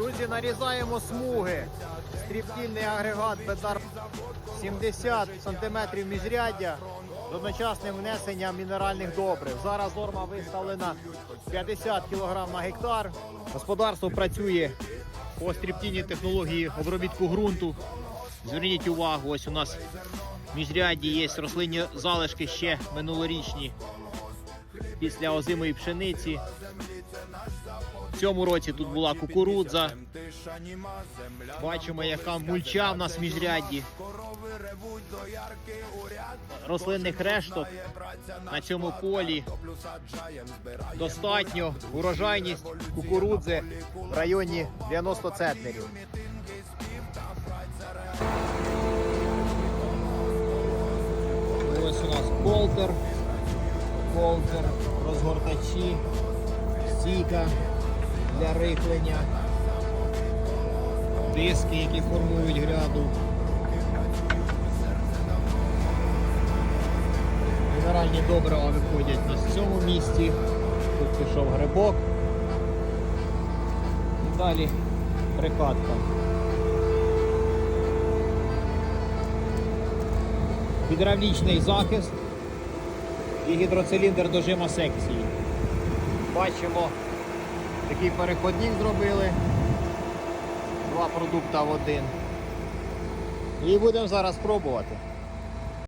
Друзі, нарізаємо смуги. Стріптільний агрегат Бетар 70 см міжряддя з одночасним внесенням мінеральних добрив. Зараз норма виставлена 50 кг на гектар. Господарство працює по стріптільній технології обробітку ґрунту. Зверніть увагу, ось у нас в міжрядді є рослинні залишки ще минулорічні після озимої пшениці. Цьому році тут була кукурудза. Бачимо, яка мульча в нас в міжрядді. Рослинних решток на цьому полі достатньо. Урожайність кукурудзи в районі 90 центнерів. Ось у нас болтер, болтер, розгортачі, стійка для рихлення, диски, які формують гряду. Мінеральні добрива виходять ось цьому місці. Тут пішов грибок. І далі прикатка. Гідравлічний захист і гідроциліндр дожима секції. Бачимо, такий переходник зробили. Два продукти в один. І будемо зараз пробувати.